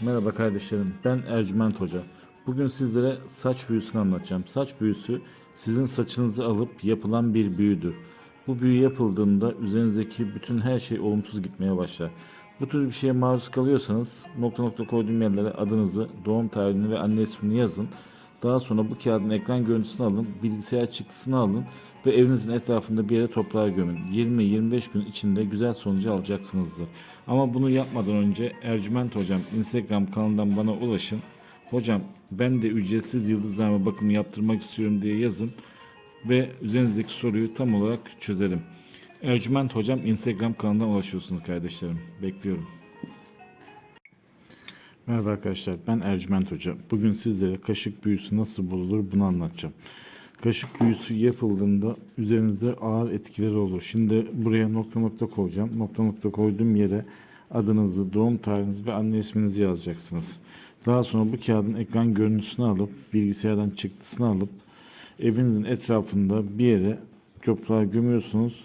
Merhaba kardeşlerim, ben Ercüment Hoca. Bugün sizlere saç büyüsünü anlatacağım. Saç büyüsü sizin saçınızı alıp yapılan bir büyüdür. Bu büyü yapıldığında üzerinizdeki bütün her şey olumsuz gitmeye başlar. Bu tür bir şeye maruz kalıyorsanız nokta nokta koyduğum yerlere adınızı, doğum tarihini ve anne ismini yazın. Daha sonra bu kağıdın ekran görüntüsünü alın, bilgisayar çıktısını alın ve evinizin etrafında bir yere toprağa gömün. 20-25 gün içinde güzel sonucu alacaksınızdır. Ama bunu yapmadan önce Ercüment Hocam Instagram kanalından bana ulaşın. Hocam ben de ücretsiz yıldızlarma bakımı yaptırmak istiyorum diye yazın ve üzerinizdeki soruyu tam olarak çözelim. Ercüment Hocam Instagram kanalından ulaşıyorsunuz kardeşlerim. Bekliyorum. Merhaba arkadaşlar ben Ercüment Hoca. Bugün sizlere kaşık büyüsü nasıl bozulur bunu anlatacağım. Kaşık büyüsü yapıldığında üzerinizde ağır etkileri olur. Şimdi buraya nokta nokta koyacağım. Nokta nokta koyduğum yere adınızı, doğum tarihinizi ve anne isminizi yazacaksınız. Daha sonra bu kağıdın ekran görüntüsünü alıp bilgisayardan çıktısını alıp evinizin etrafında bir yere toprağa gömüyorsunuz